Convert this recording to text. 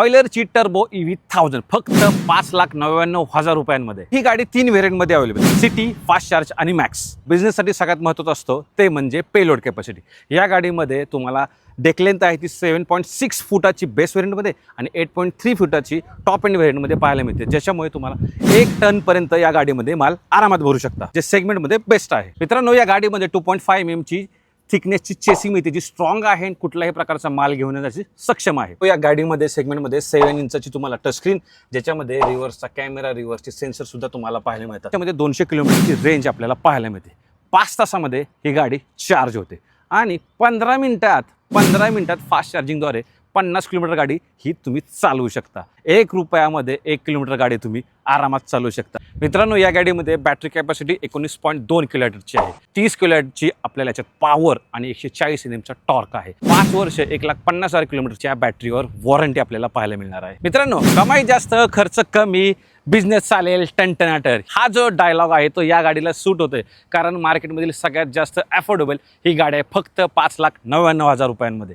ऑइलरची turbo E V thousand फक्त पाच लाख नव्याण्णव हजार रुपयांमध्ये. ही गाडी तीन व्हेरियंटमध्ये अवेलेबल सिटी फास्ट चार्ज आणि मॅक्स बिझनेससाठी सगळ्यात महत्त्वाचं असतो ते म्हणजे पेलोड कॅपॅसिटी या गाडीमध्ये तुम्हाला डेकलेंथ आहे ती सेवन पॉईंट सिक्स फुटाची बेस व्हेरियंटमध्ये आणि एट पॉईंट थ्री फुटाची टॉप एंड व्हेरियंटमध्ये पाहायला मिळते. ज्याच्यामुळे तुम्हाला एक टनपर्यंत या गाडीमध्ये माल आरामात भरू शकता. जे सेगमेंटमध्ये बेस्ट आहे. मित्रांनो या गाडीमध्ये टू पॉईंट फाय एम एमची थिकनेसची चेसिंग मिळते जी स्ट्रॉंग आहे आणि कुठल्याही प्रकारचा माल घेऊन येण्याची सक्षम आहे. या गाडीमध्ये सेगमेंटमध्ये सेव्हन इंचाची तुम्हाला टचस्क्रीन ज्याच्यामध्ये रिव्हर्सचा कॅमेरा रिव्हर्सचे सेन्सर सुद्धा तुम्हाला पाहायला मिळतात. त्यामध्ये दोनशे किलोमीटरची रेंज आपल्याला पाहायला मिळते. पाच तासामध्ये ही गाडी चार्ज होते. आणि पंधरा मिनिटात पंधरा मिनिटात फास्ट चार्जिंगद्वारे पन्नास किलोमीटर गाडी ही तुम्ही चालवू शकता. एक रुपयामध्ये एक किलोमीटर गाडी तुम्ही आरामात चालवू शकता. मित्रांनो या गाडीमध्ये बॅटरी कॅपॅसिटी एकोणीस पॉईंट दोन किलोमीटरची आहे. तीस किलोमीटरची आपल्याला याच्यात पॉवर आणि एकशे चाळीस एन एमचा टॉर्क आहे. पाच वर्ष एक लाख पन्नास हजार किलोमीटरच्या बॅटरीवर वॉरंटी आपल्याला पाहायला मिळणार आहे. मित्रांनो कमाई जास्त खर्च कमी बिझनेस चालेल टनटनाटर हा जो डायलॉग आहे तो या गाडीला सूट होतोय. कारण मार्केटमधील सगळ्यात जास्त अफोर्डेबल ही गाडी आहे फक्त पाच लाख नव्याण्णव हजार रुपयांमध्ये.